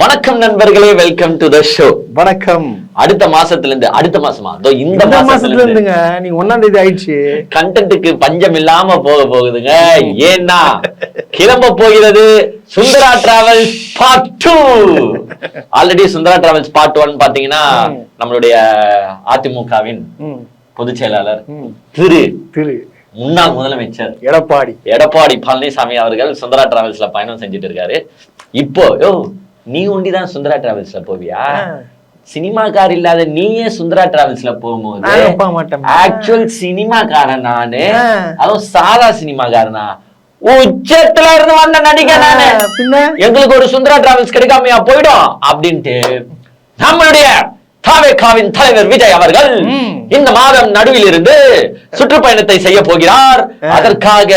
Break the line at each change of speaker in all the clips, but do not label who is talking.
வணக்கம் நண்பர்களே welcome to the show
வணக்கம்.
அடுத்த மாசத்துல இருந்து அடுத்த மாசமா? அதோ இந்த மாசத்துல
மாசத்துல
இருந்து
இருந்துங்க நீங்க ஒன்னாம் தேதி ஆயிடுச்சு.
கண்டென்ட்டுக்கு பஞ்சம் இல்லாம போக போகுதுங்க. ஏன்னா கிளம்ப போகிறது Sundara travels part two already Sundara travels part one பாத்தீங்கன்னா நம்மளுடைய அதிமுகவின் பொதுச் செயலாளர். திரு.
திரு.
முன்னாள் முதலமைச்சர்
எடப்பாடி.
எடப்பாடி பழனிசாமி அவர்கள் சுந்தரா டிராவல்ஸ்ல பயணம் செஞ்சுட்டு இருக்காரு. இப்போ நீ ஒண்டிதான் சுந்தரா டிராவல்ஸ்ல போவியா
ஆ.
சினிமாக்கார் இல்லாத நீயே சுந்தரா டிராவல்ஸ்ல போகும்போது. ஆக்சுவல் சினிமாக்காரன் நானு. அதுவும் சாதா சினிமாக்காரனா உச்சத்துல இருந்து வந்த நடிகை நானு எங்களுக்கு ஒரு சுந்தரா டிராவல்ஸ் கிடைக்காமையா போயிடும் அப்படின்ட்டு நம்மளுடைய தாவேகாவின் தலைவர் விஜய் அவர்கள். இந்த மாதம் நடுவில் இருந்து சுற்றுப்பயணத்தை செய்ய போகிறார். அதற்காக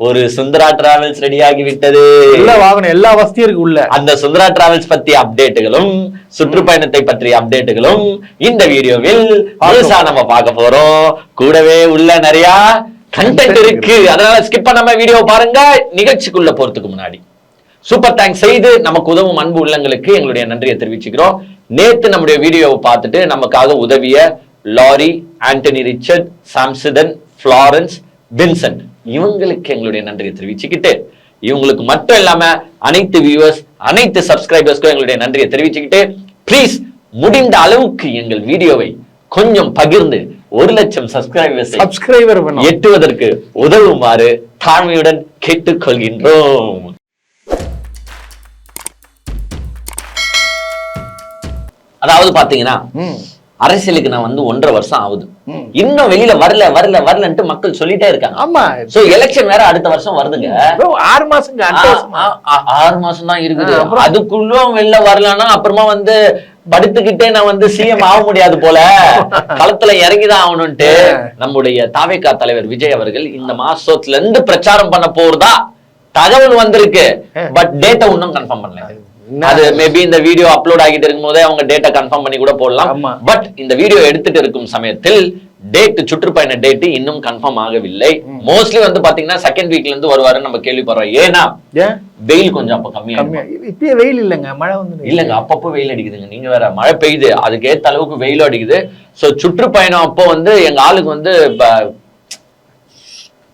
ஒரு சுந்தரா டிராவல்ஸ் ரெடியாகி விட்டது
எல்லா வாகனம் எல்லா வசதியும் இருக்கு உள்ள.
அந்த சுந்தரா டிராவல்ஸ் பத்தி அப்டேட்டுகளும் சுற்றுப்பயணத்தை பற்றிய அப்டேட்டுகளும் இந்த வீடியோவில் முழுசா நம்ம பார்க்க போறோம். கூடவே உள்ள நிறைய கண்டென்ட் இருக்கு. அதனால ஸ்கிப் பண்ணாம வீடியோ பாருங்க. நிகழ்ச்சிக்குள்ள போறதுக்கு முன்னாடி. சூப்பர் தேங்க்ஸ் செய்து நமக்கு உதவும் அன்பு உள்ளங்களுக்கு எங்களுடைய நன்றியை தெரிவிச்சுக்கிறோம். நேத்து நம்முடைய வீடியோவை பார்த்துட்டு நமக்காக உதவிய லாரி ஆண்டனி ரிச்சர்ட் சாம்சிதன் ஃபிளாரன்ஸ் வின்சென்ட் இவங்களுக்கு எங்களுடைய நன்றியை தெரிவிச்சுக்கிட்டு இவங்களுக்கு மட்டும் இல்லாம அனைத்து வியூவர்ஸ் அனைத்து சப்ஸ்கிரைபர்ஸ்க்கும் எங்களுடைய நன்றியை தெரிவிச்சுக்கிட்டு ப்ளீஸ் முடிந்த அளவுக்கு எங்கள் வீடியோவை கொஞ்சம் பகிர்ந்து ஒரு லட்சம் சப்ஸ்கிரைபர்ஸ்
சப்ஸ்கிரைபர்
எட்டுவதற்கு உதவுமாறு தாழ்மையுடன் கேட்டுக்கொள்கின்றோம். அதாவது பாத்தீங்கன்னா அரசியலுக்கு நான் வந்து ஒன்றரை வருஷம் ஆகுது. இன்னும் வெளியில வரல வரல வரலன்ட்டு மக்கள் சொல்லிட்டே இருக்காங்க.
ஆமா.
சோ எலெக்ஷன் வேற அடுத்த வருஷம் வருதுங்க.
ஆறு
ஆ, ஆறு மாசம் தான் இருக்குது? அதுக்குள்ளும் வெளில வரலன்னா அப்புறமா வந்து படுத்துக்கிட்டே நான் வந்து சிஎம் ஆக முடியாது போல. களத்துல இறங்கிதான் ஆகணும்ட்டு நம்முடைய தாவேகா தலைவர் விஜய் அவர்கள் இந்த மாசத்துல இருந்து பிரச்சாரம் பண்ண போறதா தகவல் வந்திருக்கு. பட் டேட்டா இன்னும் கன்ஃபார்ம் பண்ணல? அது மேபி இந்த வீடியோ அப்லோட் ஆகிட்டு இருக்கும் போதே அவங்க டேட்டா கன்ஃபார்ம் பண்ணி கூட போடலாம். பட் இந்த வீடியோ எடுத்துட்டு இருக்கும் சமயத்தில் டேட் சுற்றுப்பயண டேட் இன்னும் கன்ஃபார்ம் ஆகவில்லை. மோஸ்ட்லி வந்து பாத்தீங்கன்னா செகண்ட் வீக்ல இருந்து வருவாருன்னு நம்ம கேள்விப்படுறோம். ஏன்னா
ஏன்?
வெயில் கொஞ்சம் அப்ப கம்மியா
இப்பயே வெயில் இல்லைங்க. மழை வந்து
இல்லங்க அப்பப்போ வெயில் அடிக்குதுங்க. நீங்க வேற மழை பெய்யுது அதுக்கு ஏத்த அளவுக்கு வெயிலும் அடிக்குது. சோ சுற்றுப்பயணம் அப்போ வந்து எங்க ஆளுக்கு வந்து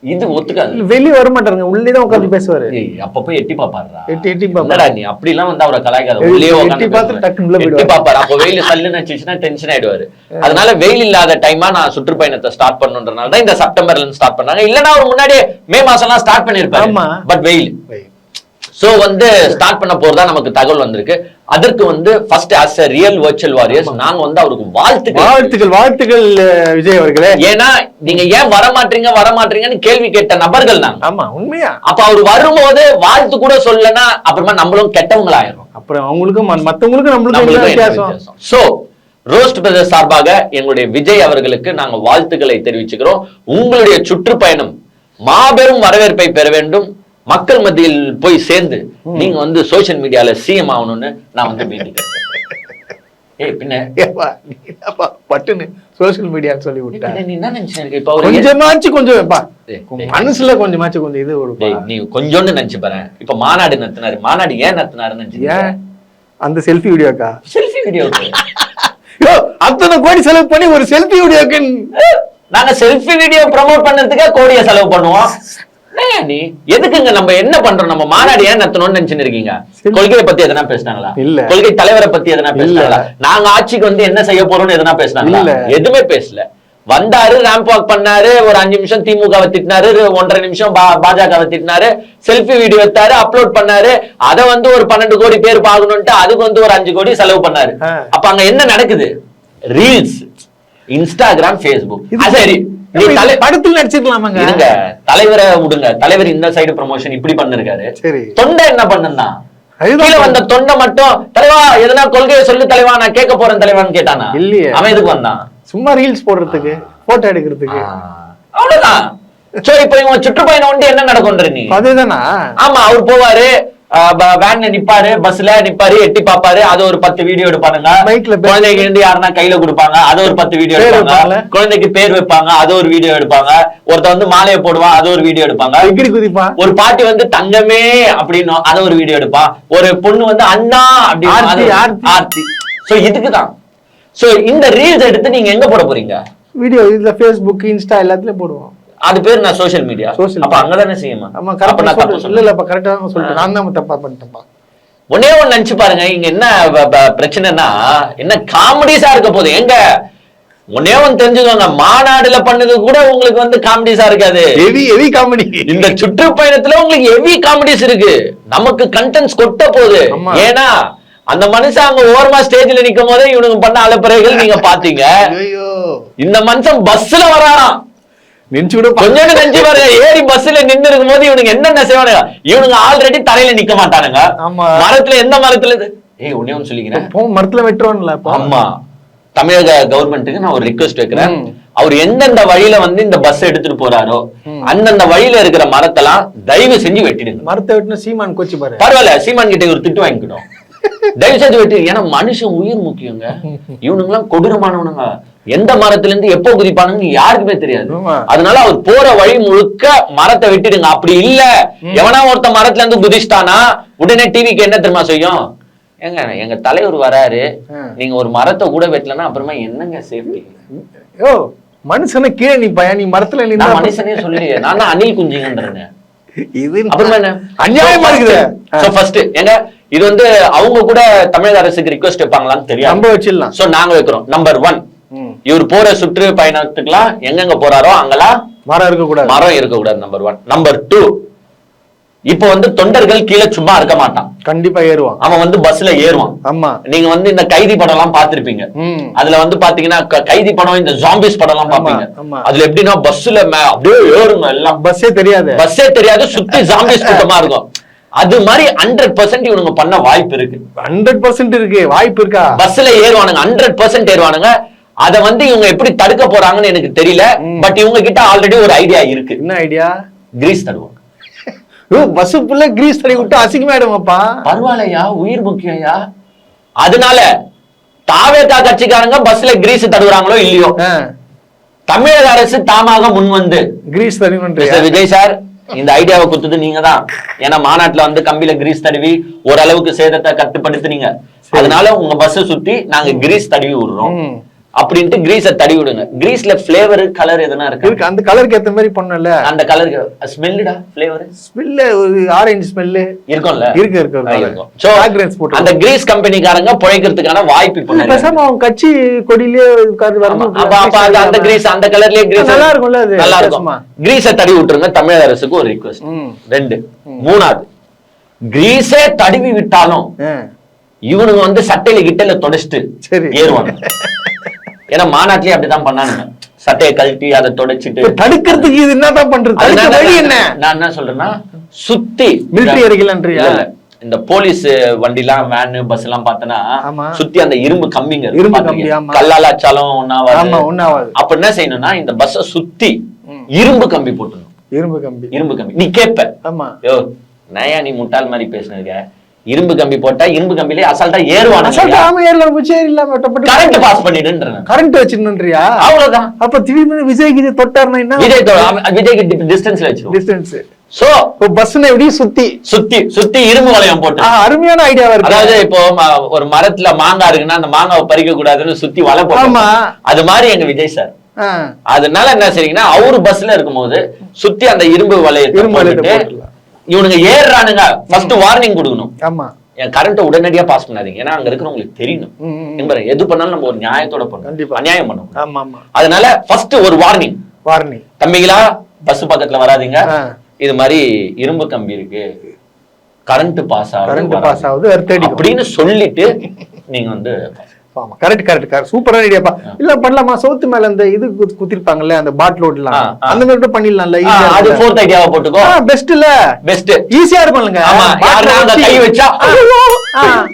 இது ஒத்துக்காது.
வெளியே வர மாட்டாருங்க. உள்ளே தான் உட்காந்து பேசுவாரு.
அப்பப்போ எட்டி பாப்பாருடா.
எட்டி எட்டி பாப்பாரு.
என்னடா நீ? அப்படிலாம் வந்து அவரை கலாய்க்காத. உள்ளே
எட்டி பார்த்து. டக்குன்னு
எட்டி. பாப்பாரு. அப்போ வெயில் சல்லுன்னு வச்சுச்சுன்னா டென்ஷன் ஆயிடுவாரு. அதனால வெயில் இல்லாத டைமா நான் சுற்றுப்பயணத்தை ஸ்டார்ட் பண்ணணுன்றனால தான் இந்த செப்டம்பர்ல இருந்து ஸ்டார்ட் பண்ணாங்க. இல்லனா அவர் முன்னாடியே மே மாசம் எல்லாம் ஸ்டார்ட் பண்ணிருப்பாரு. பட் வெயில். சோ வந்து ஸ்டார்ட் பண்ண போறதா நமக்கு தகவல் வந்திருக்கு. அதற்கு வந்து first as a real virtual warriors நாங்க வந்து அவருக்கு வாழ்த்துக்கள்.
வாழ்த்துக்கள் வாழ்த்துக்கள் விஜய் அவர்களே.
ஏன்னா நீங்க ஏன் வர மாட்டீங்க வர மாட்டீங்கன்னு கேள்வி கேட்ட நபர்கள் நாங்க.
ஆமா உண்மையா?
அப்ப அவர் வரும்போது வாழ்த்து கூட சொல்லனா அப்புறமா நம்மளும் கெட்டவங்களாயிரும்
அப்புறம் அவங்களுக்கும் மத்தவங்களுக்கும் நம்மளுக்கும் வித்தியாசம்?
சோ ரோஸ்ட் பிரதர் சார்பாக எங்களுடைய விஜய் அவர்களுக்கு நாங்க வாழ்த்துக்களை தெரிவிச்சுக்கிறோம். உங்களுடைய சுற்றுப்பயணம் மாபெரும் வரவேற்பை பெற வேண்டும். மக்கள் மத்தியில் போய் சேர்ந்து நீங்க வந்து சோஷியல் மீடியால சிஎம் ஆகணும்னு நான் வந்து வேண்டிக்கிறேன். ஏய் பின்ன?
பட்டுன்னு சோசியல் மீடியான்னு சொல்லி விட்டா
பின்ன நீ என்ன நினைச்சிருக்க இப்ப
கொஞ்சமாச்சு கொஞ்சம். மனசுல கொஞ்சமாச்சு கொஞ்சம் இது
டேய், நீ கொஞ்சோண்டு நினைச்சு பாரு. இப்ப மாநாடு நடத்தினாரு. மாநாடு ஏன் நடத்தினாருன்னு நினைச்சு
அந்த செல்ஃபி வீடியோக்கா
செல்ஃபி வீடியோ
அத்தனை கோடி செலவு பண்ணி ஒரு செல்ஃபி வீடியோக்கு
நாங்க செல்ஃபி வீடியோ ப்ரோமோட் பண்ணதுக்கே கோடிய செலவு பண்ணுவோம். எதுக்குங்க நம்ம என்ன பண்றோம்? நம்ம மாநாடு ஏன் நடத்தணும்னு நினைச்சுன்னு இருக்கீங்க. கொள்கையை பத்தி எதனா பேசினாங்களா?
இல்ல.
கொள்கை தலைவரை பத்தி எதனா பேசினாங்களா. நாங்க ஆட்சிக்கு வந்து என்ன செய்ய போறோம்னு எதனா பேசினாங்களா. எதுவுமே பேசல. வந்தாரு ரேம்ப் வாக் பண்ணாரு ஒரு அஞ்சு நிமிஷம் திமுக திட்டினாரு ஒன்றரை நிமிஷம் பாஜக திட்டினாரு செல்ஃபி வீடியோ எடுத்தாரு அப்லோட் பண்ணாரு அத வந்து ஒரு பன்னெண்டு கோடி பேர் பார்க்கணும்ட்டு அதுக்கு வந்து ஒரு அஞ்சு கோடி செலவு பண்ணாரு. அப்ப அங்க என்ன நடக்குது? ரீல்ஸ் இன்ஸ்டாகிராம் ஃபேஸ்புக்
இது-
சரி.
படத்தில் நடிச்சிருக்கலாமாங்க?
இருங்க. தலைவரை விடுங்க. தலைவர் இந்த சைடு ப்ரமோஷன் இப்படி பண்ணிருக்காரு.
சரி.
தொண்டை என்ன பண்ணுனா கீழ வந்த தொண்டை மட்டும் தலைவா எதனா கொள்கையை சொல்லு தலைவா நான் கேட்க போறேன் தலைவான்னு கேட்டானா?
இல்லையே.
அவன் எதுக்கு வந்தான்?
சும்மா ரீல்ஸ் போடுறதுக்கு போட்டோ எடுக்கிறதுக்கு.
அவ்வளவுதான். சோ இப்ப இவன் சுற்றுப்பயணம் வந்து என்ன நடக்கும்ன்ற நீ?
அதேதானா?
ஆமா அவர் போவாரு. வேன்ல நிப்பாரு பஸ்ல நிப்பாரு எட்டி பாப்பாரு அது ஒரு பத்து வீடியோ எடுப்பானுங்க. குழந்தைங்க இருந்து யாருன்னா கையில கொடுப்பாங்க அது ஒரு பத்து வீடியோ எடுப்பாங்க? குழந்தைக்கு பேர் வைப்பாங்க அது ஒரு வீடியோ எடுப்பாங்க. ஒருத்தன் வந்து மாலையை போடுவான் அது ஒரு வீடியோ எடுப்பாங்க. ஒரு பாட்டி வந்து தங்கமே அப்படின்னு அத ஒரு வீடியோ எடுப்பான் ஒரு பொண்ணு வந்து அண்ணா அப்படின்னு.
ஆர்த்தி
சோ இதுக்குதான். சோ இந்த ரீல்ஸ் எடுத்து நீங்க எங்க போட போறீங்க?
வீடியோ இதுல ஃபேஸ்புக் இன்ஸ்டா எல்லாத்துலயும் போடுவோம்.
அது பேர் நான் சோஷியல் மீடியா
Social
அப்ப அங்கதானே செய்யுமா
ஆமா கரெக்டா
நான் தப்பு
இல்ல இல்ல கரெக்டா சொல்லிட்டேன் நான் தான் தப்பா பண்ணிட்டேன்ப்பா.
ஒன்னே ஒண்ணு நினைச்சு பாருங்க. இங்க என்ன பிரச்சனைனா என்ன காமெடிஸா இருக்க போகுது. எங்க? ஒன்னே ஒண்ணு தெரிஞ்சுக்கோங்க. மாநாடுல பண்ணது கூட உங்களுக்கு வந்து காமெடிஸா இருக்காது.
ஹெவி ஹெவி காமெடி
இந்த சுற்றுப்பயணத்துல உங்களுக்கு ஹெவி காமெடிஸ் இருக்கு. நமக்கு கண்டென்ட்ஸ் கொட்ட போகுது. ஏன்னா அந்த மனுஷன் அங்க ஓரமா ஸ்டேஜ்ல நிக்கும் போதே இவனுங்க பண்ண அலப்பறைகள் நீங்க பாத்தீங்க. இந்த மனுஷன் பஸ்ல வராராம்.
நெஞ்சு கூட
கொஞ்சம் நெஞ்சு பாருங்க. ஏறி பஸ்ல நின்னு இருக்கும் போது இவனுங்க என்னென்ன செய்வானுங்க? இவனுங்க ஆல்ரெடி தரையில நிக்க மாட்டானுங்க.
ஆமா.
மரத்துல எந்த மரத்துல? ஏய் ஒண்ணே ஒண்ணு சொல்லிக்கிறேன்.
மரத்துல வெட்டுறோம்ல
ஆமா. தமிழக கவர்மெண்ட்டுக்கு நான் ஒரு ரிக்வெஸ்ட் வைக்கிறேன். அவர் எந்தெந்த வழியில வந்து இந்த பஸ் எடுத்துட்டு போறாரோ அந்தந்த வழியில இருக்கிற மரத்தெல்லாம் தயவு செஞ்சு வெட்டிடுங்க.
மரத்தை வெட்டின சீமான் கோச்சு பாரு.
பரவாயில்ல சீமான் கிட்ட ஒரு திட்டு வாங்கிக்கிட்டோம். தயவு செஞ்சு வெட்டி ஏன்னா மனுஷன் உயிர் முக்கியங்க. இவனுங்கெல்லாம் கொடூரமானவனுங்க. எந்த மரத்துல இருந்து எப்போ குதிப்பானுங்கன்னு யாருக்குமே தெரியாது. அதனால அவர் போற வழி முழுக்க மரத்தை வெட்டிடுங்க. அப்படி இல்ல. எவனா ஒருத்த மரத்துல இருந்து குதிச்சிட்டானா உடனே டிவிக்கு என்ன தெரியுமா செய்யும்? ஏங்க எங்க தலைவர் வராரு. நீங்க ஒரு மரத்தை கூட வெட்டலன்னா அப்புறமா என்னங்க சேஃப்டி
யோ மனுஷனை கீழே நிப்பாயா நீ மரத்துல நின்னா
மனுஷனே சொல்லி நான் அணில் குஞ்சுங்கன்றேன்
இது
அப்புறமா என்ன?
அநியாயமா இருக்குது.
ஃபர்ஸ்ட் ஏங்க இது வந்து அவங்க கூட தமிழக அரசுக்கு ரிக்வெஸ்ட் வைப்பாங்களான்னு தெரியாது.
நம்ப வச்சிடலாம்.
சோ நாங்க வைக்கிறோம். Number one. இவர் போற சுற்று பயணத்துக்குலாம் எங்கெங்க போறாரோ அங்கெல்லாம்
மரம் இருக்க கூடாது
மரம் இருக்க கூடாது நம்பர் ஒன் நம்பர் டூ இப்போ வந்து தொண்டர்கள் கீழே சும்மா இருக்க மாட்டான்.
கண்டிப்பா ஏறுவான்.
அவன் வந்து பஸ்ல ஏறுவான்.
ஆமா.
நீங்க வந்து இந்த கைதி படம் எல்லாம் பாத்திருப்பீங்க அதுல வந்து பாத்தீங்கன்னா கைதி படம் இந்த ஜாம்பிஸ் படம் எல்லாம் பாப்பீங்க. அதுல எப்படின்னா பஸ்ல அப்படியே ஏறுங்க எல்லாம்.
பஸ்ஸே தெரியாது.
பஸ்ஸே தெரியாது சுத்தி ஜாம்பிஸ் கூட்டமா இருக்கும். அது மாதிரி ஹண்ட்ரட் பர்சன்ட் இவனுங்க பண்ண வாய்ப்பு இருக்கு.
ஹண்ட்ரட் பர்சன்ட் இருக்கு வாய்ப்பு இருக்கா?
பஸ்ல ஏறுவானுங்க ஹண்ட்ரட் பர்சன்ட் ஏறுவானுங்க. அத வந்து இவங்க எப்படி தடுக்க போறாங்கன்னு எனக்கு தெரியல பட் இவங்க கிட்ட ஆல்ரெடி ஒரு ஐடியா இருக்கு.
என்ன ஐடியா
கிரீஸ் தடுவோம்
பஸ் ஃபுல்லா கிரீஸ் தடவி விட்டு அசிங்கமாயிடுமாப்பா.
பரவாயில்லையா உயிர் முக்கியம்யா? அதனால தாவேதா கட்சிக்காரங்க பஸ்ல கிரீஸ் தடுவுறாங்களோ இல்லையோ? தமிழக அரசு தாமாக முன் வந்து
கிரீஸ்
விஜய் சார் இந்த ஐடியாவை கொடுத்தது நீங்க தான் ஏன்னா மாநாட்டுல வந்து கம்பியில கிரீஸ் தடவி ஓரளவுக்கு சேதத்தை கட்டுப்படுத்துனீங்க. அதனால உங்க பஸ் சுத்தி நாங்க கிரீஸ் தடவி விடுறோம். அப்படின்ட்டு கிரீஸை தடவி விடுங்க. கிரீஸ்ல பிளேவர் கலர் எதுனா இருக்கு?
அந்த கலருக்கு ஏத்த மாதிரி பண்ணல
அந்த கலருக்கு ஸ்மெல்லுடா பிளேவர்
ஸ்மெல்ல ஒரு ஆரஞ்சு ஸ்மெல்லு
இருக்கும்ல?
இருக்கு, இருக்கு,
So,
Fragrance போட்டு
அந்த கிரீஸ் கம்பெனிக்காரங்க பிழைக்கிறதுக்கான வாய்ப்பு இப்போ.
பேசாம அவன் கட்சி கொடியிலே உட்கார்ந்து. வரணும்
அப்ப அந்த கிரீஸ் அந்த கலர்லயே கிரீஸ்
நல்லா இருக்கும்ல அது,
நல்லா இருக்கும். கிரீஸை தடவி விட்டுருங்க. தமிழக அரசுக்கு ஒரு ரிக்வெஸ்ட். ரெண்டு. மூணாவது. கிரீஸே தடவி விட்டாலும் இவனுங்க வந்து சட்டையில கிட்டையில தொடச்சிட்டு. ஏறுவாங்க. ஏன்னா மாநாட்டிலே அப்படிதான் பண்ணானுங்க சட்டையை கழட்டி அதை தொடச்சிட்டு.
தடுக்கிறதுக்கு இது என்னதான் பண்றது? வழி என்ன?
நான் என்ன சொல்றேன்னா சுத்தி? இல்ல, இல்ல. இந்த போலீஸ் வண்டிலாம் வேன் பஸ் எல்லாம் பார்த்தனா. சுத்தி அந்த இரும்பு கம்பிங்க இருக்கு,
இரும்பு ஆமா.
கல்லால அச்சாலும் ஒன்னாவது அப்ப என்ன செய்யணும்னா இந்த பஸ்ஸ சுத்தி இரும்பு கம்பி போட்டுணும்
இரும்பு கம்பி.
இரும்பு கம்பி. நீ கேப்ப.
ஆமா.
யோ நயா நீ முட்டாள் மாதிரி பேசுனதுங்க இரும்பு கம்பி போட்டா இரும்பு கம்பிலே அசால்ட்டா
அசால்ட்டா
ஏறுவானுங்க
ஆமா ஏறலாம் போச்சு வெட்டப்பட்டு
கரண்ட் பாஸ் பண்ணிடுன்றேன்
கரண்ட் வச்சிடணுன்றியா
அவ்வளவுதான்.
அப்ப திடீர்னு விஜய் இது தொட்டாருன்னா என்ன?
விஜய் அவன் விஜய்க்கு டிஸ்டன்ஸ்ல வச்சிருவோம்.
டிஸ்டன்ஸ்
சோ
பஸ்ஸுன்னு எப்படி சுத்தி.
சுத்தி சுத்தி இரும்பு வளையம் போட்டு.
அருமையான ஐடியாவா இருக்கு.
அதாவது இப்போ ஒரு மரத்துல மாங்காய் இருக்குன்னா அந்த மாங்காவை பறிக்க கூடாதுன்னு சுத்தி வலை போட்டோம். அது மாதிரி எங்க விஜய் சார். அதனால என்ன செய்றீங்கன்னா அவரு பஸ்ல இருக்கும்போது சுத்தி அந்த இரும்பு வளையத்தை
இரும்பு வளையத்தை.
இவனுங்க ஏறுறானுங்க. ஃபர்ஸ்ட் வார்னிங் கொடுக்கணும்.
ஆமா.
என் கரண்ட்டை உடனடியா பாஸ் பண்ணாதீங்க. ஏன்னா அங்க இருக்கிறவங்களுக்கு தெரியணும். எது பண்ணாலும் நம்ம ஒரு நியாயத்தோட பண்ணணும். அநியாயம் பண்ணணும்.
ஆமா ஆமா.
அதனால ஃபர்ஸ்ட் ஒரு வார்னிங்
வாரணி
தம்பிகளா பஸ் பக்கத்துல வராதீங்க. இது மாதிரி இரும்பு கம்பி இருக்கு. கரண்ட் பாஸ்
கரண்ட்
ஆகும்
பாஸ் ஆகுது
அப்படின்னு சொல்லிட்டு நீங்க வந்து
ஆமா கரெக்ட் கரெக்ட் கரெக்ட் சூப்பரான ஐடியாப்பா இல்ல பண்ணலாமா? சவுத்து மேல அந்த இது குத்து- குத்திருப்பாங்கல்ல அந்த பாட்டில் ஓடலாம். அந்த மாதிரி கூட பண்ணிடலாம்ல
அது ஃபோர்த் ஐடியாவை போட்டுக்கோ.
பெஸ்ட் இல்ல.
பெஸ்ட்
ஈஸியா
ஆமா அங்க கை வச்சா.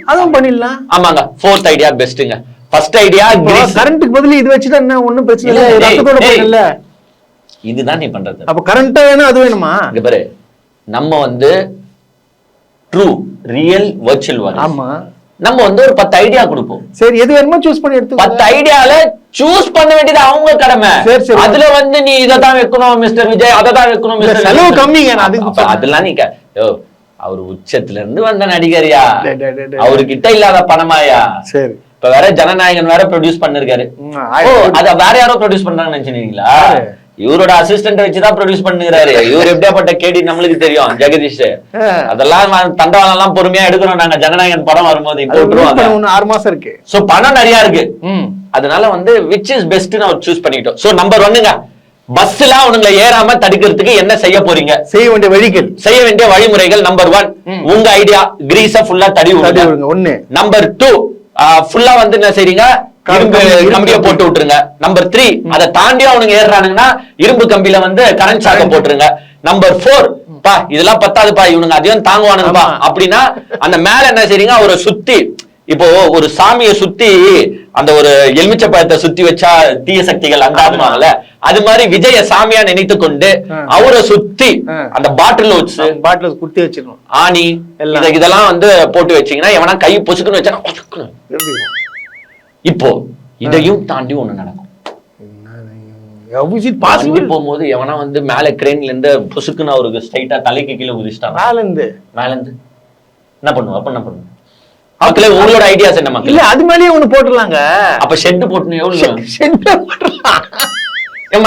அதுவும் பண்ணிடலாம்.
ஆமாங்க ஃபோர்த் ஐடியா பெஸ்ட்டுங்க ஃபர்ஸ்ட் ஐடியா கிரீஸ்
கரண்ட்டுக்கு பதிலா இது வச்சுட்டா என்ன ஒண்ணும் பிரச்சனை இல்ல ரத்தத்தோட
டேய்.
போயிடல
இதுதான் நீ பண்றது.
அப்ப கரண்ட் வேணும் அது வேணுமா?
இங்க பாரு நம்ம வந்து ட்ரூ ரியல் வர்ச்சுவல்
ஆமா.
நம்ம வந்து ஒரு பத்து ஐடியா கொடுப்போம்
சரி எது வேணுமோ சூஸ் பண்ணி
பத்து
எடுத்து
ஐடியால சூஸ் பண்ண வேண்டியது அவங்க கடமை
சரி, சரி.
அதுல வந்து நீ இதை தான் வைக்கணும் மிஸ்டர் விஜய் அதை தான் வைக்கணும் மிஸ்டர்
செலவு. கம்மிங்க, அதுக்கு.
அதெல்லாம் நீங்க யோ அவர் உச்சத்துல இருந்து வந்த நடிகரியா. அவர்கிட்ட இல்லாத பணமாயா
சரி
இப்ப வேற ஜனநாயகன் வேற ப்ரொடியூஸ் பண்ணிருக்காரு ஓ அத வேற யாரோ ப்ரொடியூஸ் பண்றாங்கன்னு நினைச்சீங்களா
யாரு?
இவரோட அசிஸ்டன்ட் வச்சுதான் ப்ரொடியூஸ் பண்ணுகிறாரு. இவர் எப்படியாப்பட்ட கேடி நம்மளுக்கு தெரியும் ஜெகதீஷ். அதெல்லாம் தண்டவாளம் எல்லாம் பொறுமையா எடுக்கிறோம் நாங்க ஜனநாயகன் படம் வரும்போது
இன்னும் ஆறு மாசம் இருக்கு.
சோ பணம் நிறைய இருக்கு.
ம்.
அதனால வந்து which is best our choose பண்ணிட்டோம் சோ நம்பர் ஒன்னுங்க பஸ்ல அவனுங்களை ஏறாம தடுக்கிறதுக்கு என்ன செய்ய போறீங்க?
செய்ய வேண்டிய வழிகள்.
செய்ய வேண்டிய வழிமுறைகள் நம்பர் ஒன். உங்க ஐடியா கிரீஸ ஃபுல்லா தடி விடுங்க.
ஒண்ணு.
நம்பர் டூ ஃபுல்லா வந்து என்ன செய்றீங்க? இரும்பு
இரும்பு
கம்பியை
கம்பி.
போட்டு விட்டுருங்க நம்பர் த்ரீ அதை தாண்டி அவனுங்க ஏறுறானுங்கன்னா இரும்பு கம்பியில வந்து கரண்ட் சாக்க
Current.
போட்டுருங்க நம்பர் ஃபோர் பா இதெல்லாம் பத்தாதுப்பா இவனுங்க அதையும் தாங்குவானுங்கப்பா. அப்படின்னா அந்த மேல என்ன செய்றீங்க அவரை சுத்தி இப்போ ஒரு சாமியை சுத்தி அந்த ஒரு எலுமிச்சை பழத்தை சுத்தி வச்சா தீய சக்திகள் ஆடுவாங்கல்ல அது மாதிரி விஜய சாமியா நினைத்து கொண்டு. அவரை சுத்தி. அந்த பாட்டில் வச்சு
பாட்டில குத்தி வச்சிடணும்
ஆணி இதெல்லாம் வந்து போட்டு வச்சீங்கன்னா எவனா கை பொசுக்குன்னு வச்சா. இப்போ இதையும் தாண்டி ஒண்ணு நடக்கும்? போகும்போது எவனா வந்து மேல கிரேன்ல இருந்து பொசுக்குன்னு அவருக்கு ஸ்ட்ரைட்டா தலைக்கு கீழே குதிச்சிட்டான்?
மேல இருந்து
மேல இருந்து என்ன பண்ணுவோம் அப்ப என்ன பண்ணுவோம் மக்களே உங்களோட ஐடியாஸ் என்ன
இல்ல
மக்களே
அது மேலயே ஒண்ணு போட்டுடலாங்க.
அப்ப ஷெட் போட்டு எவ்வளவு
Shed போட்டுடலாம்.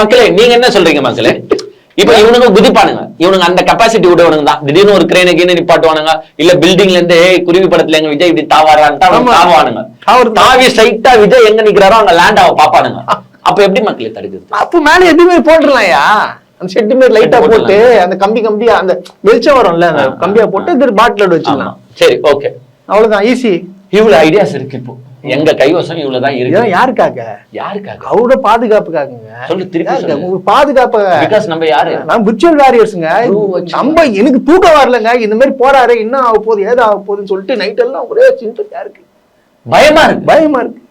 மக்களே நீங்க என்ன சொல்றீங்க மக்களே? இப்ப இவனுங்க குதிப்பானுங்க. இவனுங்க அந்த கெப்பாசிட்டி விடவனுங்க தான். திடீர்னு ஒரு கிரேனை கீழே நிப்பாட்டுவானுங்க. இல்ல பில்டிங்ல இருந்து குருவி படத்துல எங்க விஜய் இப்படி
ஆமா.
தாவானுங்க. தாவி ஸ்ட்ரைட்டா விஜய் எங்க நிக்கிறாரோ அங்க லேண்ட் ஆக பாப்பானுங்க அப்ப எப்படி மக்களே தடுக்குது?
அப்ப மேல எதுவுமே போட்டுடலாம்யா அந்த ஷெட் மாதிரி லைட்டா போட்டு. அந்த கம்பி கம்பியா அந்த வெளிச்சம் வரும்ல அந்த கம்பியா போட்டு பாட்டில். வச்சுக்கலாம்
சரி ஓகே
அவ்வளவுதான் ஈஸி
இவ்வளவு ஐடியாஸ் இருக்கு இப்போ. எங்க கைவசம் இவ்வளவுதான் இருக்கு.
யாருக்காக?
யாருக்காக?
அவரோட பாதுகாப்புக்காகங்க.
சொல்லு, திருப்பி
பாதுகாப்புக்காக
பிகாஸ் நம்ம யாரு?
நான் விர்ச்சுவல் வாரியர்ஸ்ங்க நம்ம எனக்கு தூக்கம் வரலங்க. இந்த மாதிரி போறாரு. என்ன ஆக போகுது? ஏதா ஆக போகுதுன்னு சொல்லிட்டு நைட் எல்லாம் ஒரே சிந்தனையா இருக்கு
பயமா இருக்கு.
பயமா இருக்கு.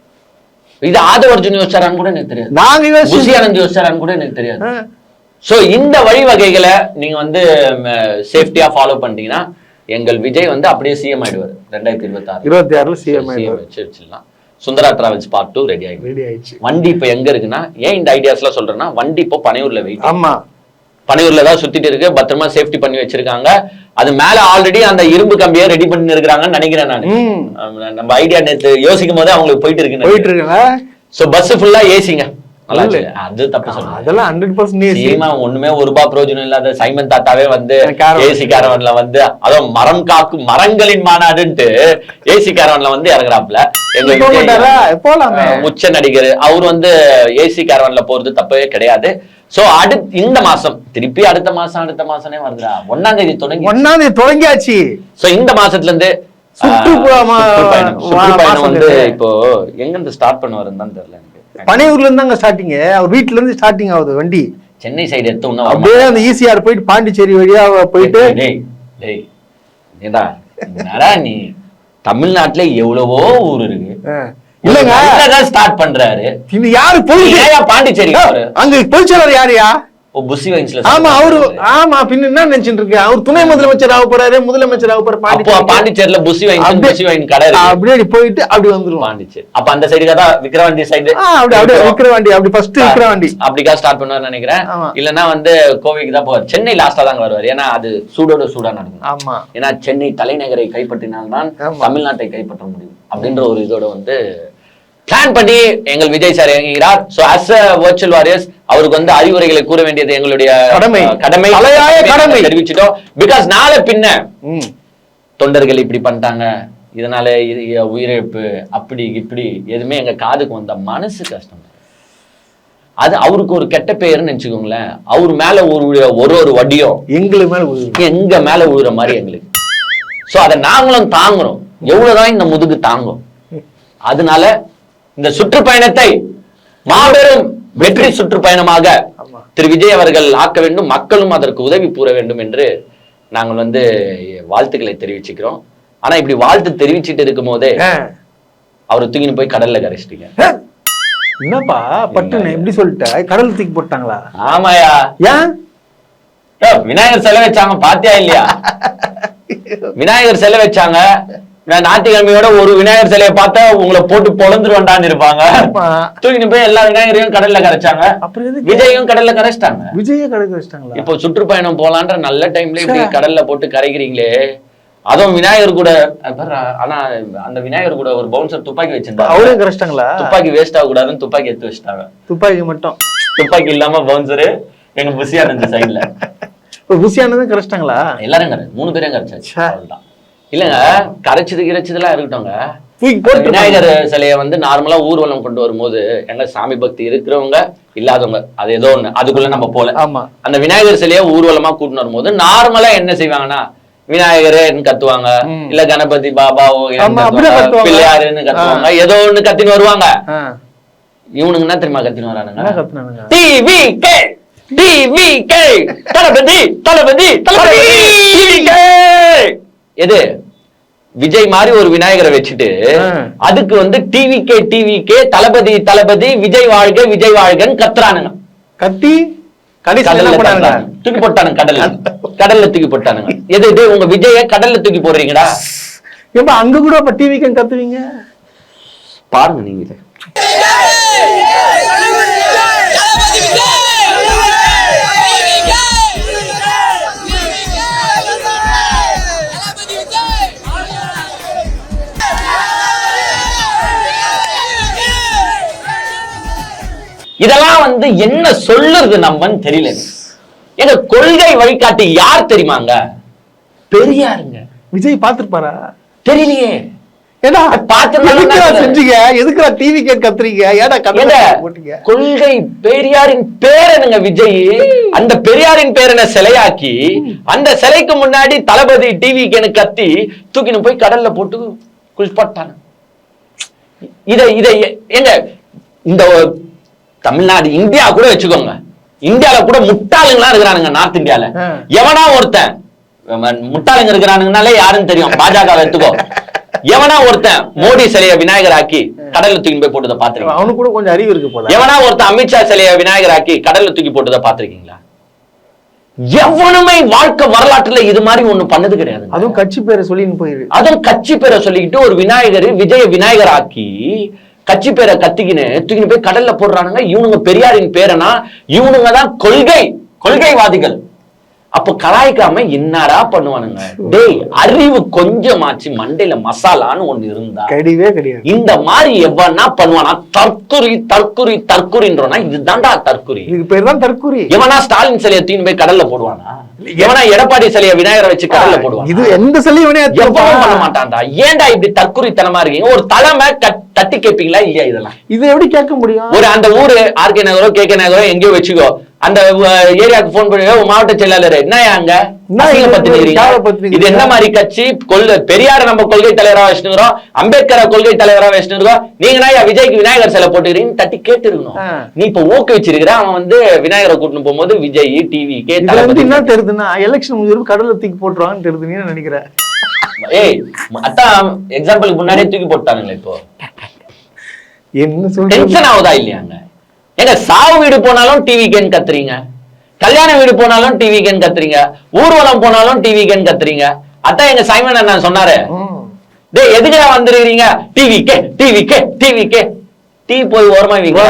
இது ஆதவர்ஜுன் யோசிச்சாரான்னு கூட எனக்கு தெரியாது.
நாங்க யோசிச்சு
யோசிச்சாரான்னு கூட எனக்கு தெரியாது. சோ இந்த வழிவகைகளை நீங்க வந்து சேஃப்டியா ஃபாலோ பண்ணிட்டீங்கன்னா எங்கள் விஜய் வந்து அப்படியே சிஎம் ஆயிடுவாரு. ரெண்டாயிரத்தி இருபத்தி ஆறு
இருபத்தி ஆறுல சிஎம்
வச்சு வச்சிடலாம். Sundara travels part two ready ஆயிடும்
ரெடி ஆயிடுச்சு.
வண்டி இப்ப எங்க இருக்குன்னா ஏன் இந்த ஐடியாஸ்லாம் சொல்றேன்னா வண்டி இப்போ பனையூர்ல வெயிட்
ஆமா.
பனையூர்ல தான் சுத்திட்டு இருக்கு பத்திரமா சேஃப்டி பண்ணி வச்சிருக்காங்க. அது மேல ஆல்ரெடி அந்த இரும்பு கம்பியை ரெடி பண்ணி இருக்கிறாங்கன்னு நினைக்கிறேன் நான். நம்ம ஐடியா நேத்து யோசிக்கும் போதே அவங்களுக்கு போயிட்டு இருக்கு
போயிட்டு இருக்குல்ல?
சோ பஸ் ஃபுல்லா ஏசிங்க. அது தப்பு சொல்லுங்க
அதெல்லாம் ஹண்ட்ரட் பர்சன்டேஜ்
சீமா ஒண்ணுமே ஒரு ரூபாய் பிரயோஜனம் இல்லாத சைமன் தாத்தாவே வந்து. ஏசி காரவன்ல வந்து அதுவும் மரம் காக்கும் மரங்களின் மாநாடுன்ட்டு ஏசி காரவன்ல வந்து இறங்குறாப்ல?
போலாமே.
உச்ச நடிகர். அவர் வந்து ஏசி காரவன்ல போறது தப்பவே கிடையாது. சோ அடு இந்த மாசம் திருப்பி அடுத்த மாசம் அடுத்த மாசமே வருதுடா. ஒன்னாம் தேதி தொடங்கி
ஒன்னாம் தேதி தொடங்கியாச்சு.
சோ இந்த மாசத்துல இருந்து
மாசம்
வந்து. இப்போ எங்க இருந்து ஸ்டார்ட் பண்ண வருதுன்னு தெரியல
பனையூர்ல இருந்து அங்க ஸ்டார்டிங் அவர் வீட்ல இருந்து ஸ்டார்டிங் ஆகுது வண்டி.
சென்னை சைடு எடுத்து
அப்படியே அந்த ஈசிஆர் போயிட்டு பாண்டிச்சேரி வழியா போயிட்டு
நீ? தமிழ்நாட்டுல எவ்வளவோ ஊர் இருக்கு.
இல்லங்க.
ஸ்டார்ட் பண்றாரு.
இது யாரு
ஏயா பாண்டிச்சேரி?
அங்க பொதுச்செயலர் யாருயா
புசி வைன்ஸ்ல
ஆமா அவரு ஆமா பின்ன என்ன நினைச்சிட்டு இருக்க? அவர் துணை முதலமைச்சர் ஆக போறாரு முதலமைச்சர் ஆக போற
அப்போ
பாண்டிச்சேரி
பாண்டிச்சேரியில புசி வைன்ஸ்
அப்படியே-
புசி வைன் கடை
அப்படியே அப்படி போயிட்டு அப்படி வந்துருவான்
பாண்டிச்சேரி. அப்ப அந்த சைடு தான் விக்ரவாண்டி சைடு
அப்படி அப்படியே விக்கிற வண்டி அப்படி ஃபர்ஸ்ட் விக்கிற வண்டி
அப்படிக்கா ஸ்டார்ட் பண்ணுவார்னு நினைக்கிறேன்.
ஆமா.
இல்லன்னா வந்து கோவைக்கு தான் போவார். சென்னை லாஸ்டா தாங்க வருவார். ஏன்னா அது சூடோட சூடா நடக்கும்.
ஆமா.
ஏன்னா சென்னை தலைநகரை கைப்பற்றினால்தான். தமிழ்நாட்டை கைப்பற்ற முடியும். அப்படின்ற ஒரு இதோட வந்து பிளான் பண்ணி எங்கள் Vijay sir இயங்குகிறார். So as a virtual warriors அவருக்கு வந்து அறிவுரைகளை கூற வேண்டியது எங்களுடைய
கடமை.
கடமை.
கடமை.
தெரிவிச்சிட்டோம். பிகாஸ் நாளை பின்ன தொண்டர்கள் இப்படி பண்ணிட்டாங்க. இதனால இது உயிரிழப்பு அப்படி இப்படி எதுவுமே எங்க காதுக்கு வந்த மனசு கஷ்டம். அது அவருக்கு ஒரு கெட்ட பெயர்னு நினைச்சுக்கோங்களேன். அவர் மேல ஒரு ஒரு ஒரு வடியும்.
எங்களுக்கு மேல.
எங்க மேல விழுற மாதிரி எங்களுக்கு. சோ அதை நாங்களும் தாங்குறோம். எவ்வளவுதான் இந்த முதுகு தாங்கும். அதனால இந்த சுற்றுப்பயணத்தை மாபெரும் வெற்றி சுற்றுப்பயணமாக. திரு விஜய் அவர்கள் ஆக்க வேண்டும் மக்களும் அதற்கு உதவி கூற வேண்டும் என்று நாங்கள் வந்து வாழ்த்துக்களை தெரிவிச்சுக்கிறோம். ஆனா இப்படி வாழ்த்து தெரிவிச்சிட்டு இருக்கும் போதே. அவரை தூக்கின்னு போய் கடல்ல கரைச்சிட்டீங்க.
என்னப்பா பட்டுன்னு எப்படி சொல்லிட்ட? கடல் தூக்கி போட்டாங்களா?
ஆமாயா.
ஏன்
விநாயகர் செலவு வச்சாங்க பாத்தியா இல்லையா? விநாயகர் சிலை வச்சாங்க. நான் ஞாயிற்றுக்கிழமையோட ஒரு விநாயகர் சிலையை பார்த்தா உங்களை போட்டு பொழந்துருவேண்டான்னு இருப்பாங்க. தூக்கிட்டு போய் எல்லா விநாயகரையும் கடல்ல கரைச்சாங்க. விஜயும் கடல்ல கரைச்சிட்டாங்க.
விஜய வச்சிட்டாங்களா
இப்போ சுற்றுப்பயணம் போலான்ற நல்ல டைம்ல இப்படி கடல்ல போட்டு கரைக்கிறீங்களே. அதுவும் விநாயகர் கூட ஆனா அந்த விநாயகர் கூட ஒரு பவுன்சர் துப்பாக்கி வச்சிருந்தாங்க
அவரையும் கரைச்சிட்டாங்களா?
துப்பாக்கி வேஸ்ட் ஆக கூடாதுன்னு துப்பாக்கி எடுத்து வச்சிட்டாங்க.
துப்பாக்கி மட்டும்.
துப்பாக்கி இல்லாம பவுன்சரு எங்க புசியா இருந்த சைடுல
புசியானதும் கரைச்சிட்டாங்களா?
எல்லாரும் கரை மூணு பேரையும் கரைச்சாச்சு.
ச்சே.
அவ்வளவுதான். இல்லங்க கரைச்சது கிரைச்சதுலாம் இருக்கட்டும்ங்க. விநாயகர் சிலையை வந்து நார்மலா ஊர்வலம் கொண்டு வரும்போது எங்க சாமி பக்தி இருக்கிறவங்க இல்லாதவங்க அது ஏதோ ஒண்ணு அதுக்குள்ள நம்ம போல.
ஆமா.
அந்த விநாயகர் சிலையை ஊர்வலமா கூட்டின்னு வரும்போது நார்மலா என்ன செய்வாங்கன்னா விநாயகர்னு கத்துவாங்க. இல்ல கணபதி பாபாவோ. பிள்ளையாருன்னு கத்துவாங்க. ஏதோ ஒண்ணு கத்தின்னு வருவாங்க.
ஆ,
இவனுங்க என்ன தெரியுமா கத்தின்னு வரானுங்க? TV K TV K Thalapathy Thalapathy Thalapathy. எது? விஜய் மாதிரி ஒரு விநாயகரை வச்சுட்டு. அதுக்கு வந்து TV K TV K Thalapathy Thalapathy Vijay வாழ்க விஜய் வாழ்கன்னு கத்துறானுங்க.
கத்தி.
தூக்கி போட்டானுங்க கடல்ல. கடல்ல தூக்கி போட்டானுங்க. எது இது உங்க விஜய கடல்ல தூக்கி போடுறீங்கடா?
ஏப்பா அங்க கூட இப்ப டிவிக்கு கத்துவீங்க?
பாருங்க நீங்க இதெல்லாம் வந்து என்ன சொல்லுறது நம்மன்னு தெரியல. எங்க கொள்கை வழிகாட்டி யார் தெரியுமாங்க? பெரியாருங்க.
விஜய் பாத்துருப்பாரா
தெரியலையே. நல்லா
செஞ்சீங்க? எதுக்குடா டிவி கேட் கத்துறீங்க ஏடா
கொள்கை பெரியாரின் பேரனுங்க விஜய்? அந்த பெரியாரின் பேரனை சிலையாக்கி அந்த சிலைக்கு முன்னாடி தளபதி டிவிக்கு கத்தி தூக்கின்னு போய் கடல்ல போட்டு குளிப்பாட்டாங்க இத இத எ- ஏங்க இந்த தமிழ்நாடு இந்தியா கூட வச்சுக்கோங்க. இந்தியால கூட முட்டாளுங்களா இருக்கிறானுங்க நார்த் இந்தியால. எவனா ஒருத்தன் முட்டாளுங்க இருக்கிறானுங்கனாலே யாருன்னு தெரியும். பாஜக எடுத்துக்கோ. எவனா ஒருத்தன் மோடி சிலைய விநாயகர் ஆக்கி கடல்ல தூக்கி போய் போட்டதை பாத்துருக்கீங்க
அவனுக்கு கூட கொஞ்சம் அறிவு இருக்கு போல.
எவனா ஒருத்தன் அமித்ஷா சிலைய விநாயகர் ஆக்கி கடல்ல தூக்கி போட்டதை பாத்திருக்கீங்களா எவனுமே வாழ்க்கை வரலாற்றுல இது மாதிரி ஒண்ணு பண்ணது கிடையாது.
அதுவும் கட்சி பேரை சொல்லின்னு போயிரு.
அதுவும் கட்சி பேரை சொல்லிக்கிட்டு ஒரு விநாயகர் விஜய விநாயகர் ஆக்கி கட்சி பேரை கத்திக்கின்னு தூக்கின்னு போய் கடல்ல போடுறானுங்க. இவனுங்க பெரியாரின் பேரனா? இவனுங்க தான் கொள்கை கொள்கைவாதிகள். அப்ப கலாய்க்காம என்னடா பண்ணுவானுங்க? டேய் அறிவு கொஞ்சமாச்சு மண்டையில மசாலான்னு ஒண்ணு இருந்தா
கிடையவே கிடையாது.
இந்த மாதிரி எவனா பண்ணுவானா? தற்குறி தற்குறி தற்குறின்றோம்னா இதுதான்டா தற்குறி.
இதுக்கு பேர் தான் தற்கூரி
எவனா ஸ்டாலின் சிலையை தூக்கி போய் கடல்ல போடுவானா? எவனா எடப்பாடி சிலையை விநாயகரை வச்சு கடல்ல போடுவானா?
இது எந்த சொல்லியும்
எவ்வளவு பண்ண மாட்டான்டா ஏன்டா இப்படி தற்குறித்தனமா இருக்கீங்க? ஒரு தலைமை தட்டி கேட்பீங்களா இல்லையா இதெல்லாம்?
இது எப்படி கேட்க முடியும்?
ஒரு அந்த ஊரு ஆர்கே நகரோ கே கே நகரோ எங்கேயோ வச்சுக்கோ. அந்த அஹ், ஏரியாவுக்கு போன் பண்ணி "ஓ, மாவட்ட செயலாளர் என்ன அங்க?
இது?
என்ன மாதிரி கட்சி? கொள்கை பெரியார நம்ம கொள்கை தலைவரா வச்சுக்கிறோம் அம்பேத்கரை கொள்கை தலைவரா வச்சுக்கிறோம் நீங்க என்ன விஜய்க்கு விநாயகர் சிலை போட்டுக்கிறீங்கன்னு தட்டி கேட்டு இருக்கணும்
ஆ.
நீ இப்ப ஊக்குவிச்சிருக்கிற அவன் வந்து விநாயகரை கூட்டிட்டு போகும்போது விஜய் டிவி கே
இதுல இருந்து
தளபதி
என்ன தெரியுதுன்னா எலெக்ஷன் முடிஞ்சு கடல்ல தூக்கி போட்டுருவாங்கன்னு தெரியுது நீ நினைக்கிறேன்.
ஏய் அதான் எக்ஸாம்பிளுக்கு முன்னாடியே தூக்கி போட்டானுங்களே இப்போ.
என்ன சொல்றது?
டென்ஷன் ஆகுதா இல்லையாங்க ஏங்க சாவு வீடு போனாலும் டிவி கேன் கத்துறீங்க? கல்யாண வீடு போனாலும் டிவி கேன் கத்துறீங்க? ஊர்வலம் போனாலும் டிவி கேன் கத்துறீங்க? அதான் எங்க சைமன் அண்ணா சொன்னாரு. டேய் எதுக்கு வந்துருக்கீங்க TV K TV K TV K tea போய் ஓரமா வைங்க.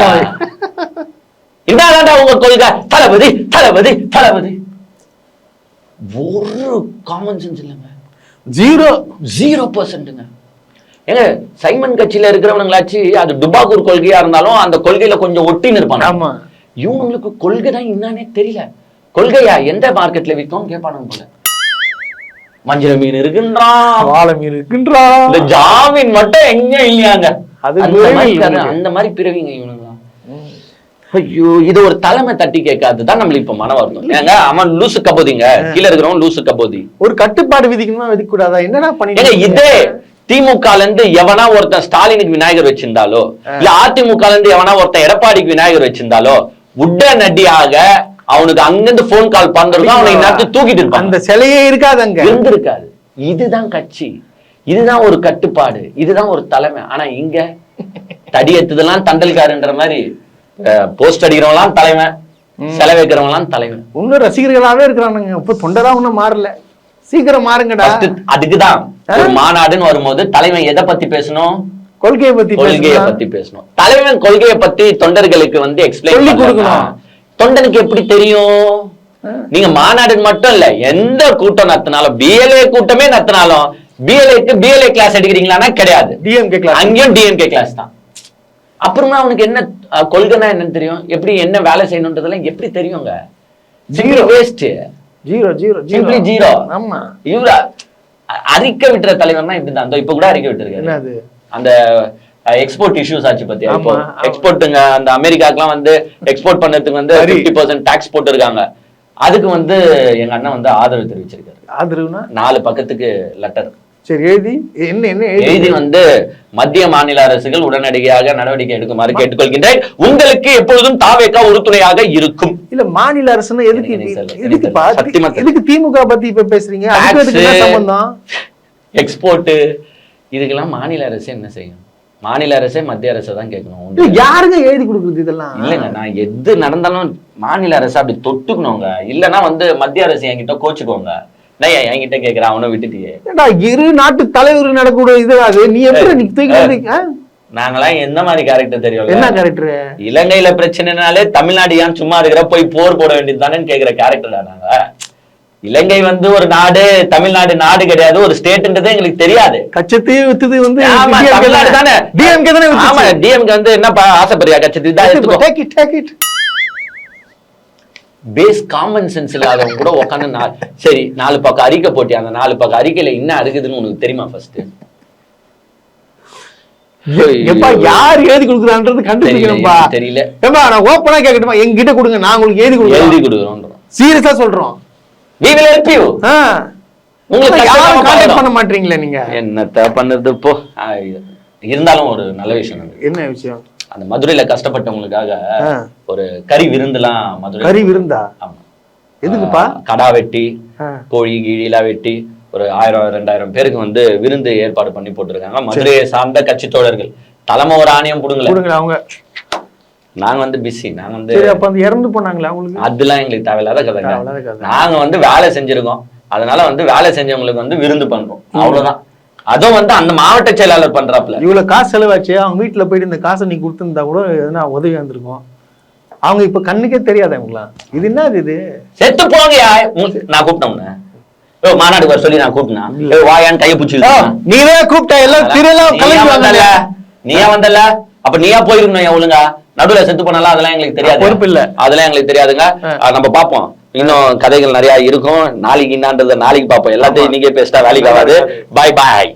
என்னதான்டா உங்க கொள்கை. தளபதி தளபதி தளபதி. ஒரு காமன் சென்ஸ் இல்லைங்க.
ஜீரோ.
ஜீரோ பர்சன்ட்டுங்க ஏங்க சைமன் கட்சியில இருக்கிறவனுங்களாச்சு அது டுபாக்கூர் கொள்கையா இருந்தாலும் அந்த கொள்கையில கொஞ்சம் ஒட்டின்னு இருப்பாங்க
ஆமா.
இவங்களுக்கு கொள்கை தான் என்னன்னே தெரியல. கொள்கையா? எந்த மார்க்கெட்ல விற்கும் கேட்பானுங்க போல. மஞ்சள் மீன் இருக்குன்றான்
வாழை மீன் இருக்குன்றா?
இந்த ஜாமீன் மட்டும் எங்க இல்லையாங்க?
அது
அந்த மாதிரி பிறவிங்க இவனுங்களாம் ஐயோ இது ஒரு தலைமை தட்டி கேட்காதுதான் நம்மளுக்கு இப்ப மன வருத்தம். ஏங்க அவன் லூசு கபோதிங்க. கீழ இருக்கிறவன் லூசு கபோதி.
ஒரு கட்டுப்பாடு விதிக்கணுமா விதிக்க கூடாதா என்னடா பண்ணிட்டு
இதே திமுகல இருந்து எவனா ஒருத்தன் ஸ்டாலினுக்கு விநாயகர் வச்சிருந்தாலோ இல்ல அதிமுகல இருந்து எவனா ஒருத்தன் எடப்பாடிக்கு விநாயகர் வச்சிருந்தாலோ உடனடியாக அவனுக்கு அங்கிருந்து போன் கால் பண்றதும் அவனை நேரத்து தூக்கிட்டு இருப்பாங்க
அந்த சிலையே இருக்காது அங்க.
இருந்திருக்காது. இதுதான் கட்சி. இதுதான் ஒரு கட்டுப்பாடு. இதுதான் ஒரு தலைமை. ஆனா இங்க தடி எத்துதெல்லாம் தண்டல்காருன்ற மாதிரி போஸ்ட் அடிக்கிறவங்களாம் தலைமை செலவு வைக்கிறவங்களாம் தலைமை.
இன்னும் ரசிகர்களாவே இருக்கிறானுங்க. இப்ப தொண்டரா ஒண்ணும் மாறல. சீக்கிரம் மாறுங்கடா.
அதுக்குதான். ஒரு மாநாடுன்னு வரும்போது தலைவன் எதை பத்தி பேசணும்?
கொள்கையை பத்தி
கொள்கையை. பத்தி பேசணும். தலைவன் கொள்கையை பத்தி தொண்டர்களுக்கு வந்து எக்ஸ்பிளைன் கொடுக்கணும். தொண்டனுக்கு எப்படி தெரியும்? நீங்க மாநாடுன்னு மட்டும் இல்ல எந்த கூட்டம் நடத்தினாலும் பிஎல்ஏ கூட்டமே நடத்தினாலும் பிஎல்ஏக்கு பிஎல்ஏ கிளாஸ் எடுக்கிறீங்களான்னா கிடையாது.
DMK class.
அங்கேயும் டிஎம்கே கிளாஸ் தான். அப்புறமா அவனுக்கு என்ன கொள்கைனா என்னன்னு தெரியும்? எப்படி என்ன வேலை செய்யணுன்றதெல்லாம் எப்படி தெரியுங்க?
Zero.
Waste
zero zero
Simply zero.
ஆமா.
இவரா அறிக்கை விட்டுற தலைவர்னா இப்படிதான் அந்த இப்ப கூட அறிக்கை விட்டுருக்காரு. அந்த எக்ஸ்போர்ட் இஷ்யூஸ் ஆச்சு பத்தியா இப்போ. எக்ஸ்போர்ட்டுங்க அந்த அமெரிக்காக்கெல்லாம் வந்து எக்ஸ்போர்ட் பண்ணதுக்கு வந்து. ஃபிஃப்டி பர்சன்ட் டாக்ஸ் போட்டிருக்காங்க. அதுக்கு வந்து எங்க அண்ணன் வந்து ஆதரவு தெரிவிச்சிருக்காரு.
ஆதரவுனா?
நாலு பக்கத்துக்கு லெட்டர்
சரி எழுதி. என்ன என்ன
எழுதி? வந்து மத்திய மாநில அரசுகள் உடனடியாக நடவடிக்கை எடுக்குமாறு கேட்டுக்கொள்கின்றேன். உங்களுக்கு எப்பொழுதும் தாவேக்கா உறுதுணையாக இருக்கும்.
இல்ல மாநில அரசுன்னா எதுக்கு
தெரியல.
எதுக்கு திமுக பத்தி இப்ப பேசுறீங்க. சம்பந்தம்?
எக்ஸ்போர்ட் இதுக்கெல்லாம் மாநில அரசு என்ன செய்யும்? மாநில அரசே மத்திய அரசை தான் கேட்கணும்.
யாருங்க எழுதி கொடுக்குறது இதெல்லாம்?
இல்லைங்க நான் எது நடந்தாலும் மாநில அரசு அப்படி தொட்டுக்கணுங்க. இல்லைன்னா வந்து மத்திய அரசு என்கிட்ட கோச்சுக்கோங்க. என்கிட்ட கேட்கிறேன் அவனை விட்டுட்டியே.
ஏண்டா, இரு நாட்டு தலைவர் நடக்கூடிய இது அது? நீ எப்படி நீ தூக்கி?
நாங்களாம் எந்த மாதிரி கேரக்டர் தெரியும்
என்ன கேரக்டர்
இலங்கையில பிரச்சனைனாலே தமிழ்நாடு ஏன் சும்மா இருக்கிற போய் போர் போட வேண்டியது தானேன்னு கேக்குற கேரக்டரா நாங்க. இலங்கை வந்து ஒரு நாடு தமிழ்நாடு நாடு கிடையாது ஒரு ஸ்டேட்ன்றதே எங்களுக்கு தெரியாது.
கச்சத்தையும் வித்தது வந்து
தமிழ்நாடு தானே.
டிஎம்கே தானே
ஆமா. டிஎம்கே வந்து என்னப்பா ஆசைப்படுறியா கட்சி இதான் பேஸ் காமன் சென்ஸ் இல்லாதவங்க கூட உட்காந்து சரி நாலு பக்கம் அறிக்கை போட்டி அந்த நாலு பக்கம் அறிக்கையில என்ன இருக்குதுன்னு உனக்கு தெரியுமா ஃபர்ஸ்ட்
யார் எழுதி கொடுக்குறான்றது கண்டுபிடிக்கணும்பா.
தெரியல.
நான் ஓப்பனா கேட்கட்டுமா என்கிட்ட கொடுங்க நான் உங்களுக்கு எழுதி
எழுதி
கொடுக்குறேன்
கொடுக்குறோம்
சீரியஸா சொல்றோம்.
You.
ஆ.
உங்களுக்கு
யாரும் கான்டாக்ட். பண்ண மாட்டீங்களே நீங்க?
என்னத்த பண்ணுறது ஆ, இருந்தாலும் ஒரு நல்ல விஷயம்.
என்ன விஷயம்?
அந்த மதுரையில கஷ்டப்பட்டவங்களுக்காக. ஒரு கறி விருந்துலாம் மதுரை
கறி விருந்தா?
ஆமா.
எதுக்குப்பா?
கடா வெட்டி. கோழி கீழிலாம் வெட்டி ஒரு ஆயிரம் ரெண்டாயிரம் பேருக்கு வந்து விருந்து ஏற்பாடு பண்ணி போட்டிருக்காங்க. மதுரையை சார்ந்த கட்சி தோழர்கள். தலைமை ஒரு ஆணையம்
கொடுங்க அவங்க.
நாங்க வந்து பிஸி நாங்க வந்து
அப்ப அந்த இறந்து போனாங்களா அவங்களுக்கு?
அதெல்லாம் எங்களுக்கு தேவையில்லாத
கதை.
நாங்க வந்து வேலை செஞ்சிருக்கோம். அதனால வந்து வேலை செஞ்சவங்களுக்கு வந்து விருந்து பண்றோம். அவ்வளவுதான். அதுவும் வந்து அந்த மாவட்ட செயலாளர் பண்றாப்ல
இவ்வளவு காசு செலவாச்சு அவங்க வீட்டுல போயிட்டு இந்த காசை நீ கொடுத்திருந்தா கூட எதனா உதவி வந்திருக்கும். அவங்க இப்ப கண்ணுக்கே தெரியாது அவங்களாம் இது என்னது இது?
செத்து போங்கயா நான் கூப்பிட்டேன் ஓ மாநாடு வர சொல்லி நான் கூப்பிட்டேன்? வாயான்னு கையை பிடிச்சி
நீவே கூப்பிட்ட எல்லாம் திருலாம் கலந்து
வந்தல நீயா வந்தல அப்ப நீயா போயிருக்கணும் ஒழுங்கா. நடுவுல செத்து போனாலும் அதெல்லாம் எங்களுக்கு தெரியாது
பொறுப்பு இல்ல.
அதெல்லாம் எங்களுக்கு தெரியாதுங்க. நம்ம பாப்போம் இன்னும் கதைகள் நிறைய இருக்கும். நாளைக்கு என்னன்றத நாளைக்கு பாப்போம் எல்லாத்தையும் இன்னைக்கே பேசிட்டா வேலைக்கு ஆகாது பாய் பாய்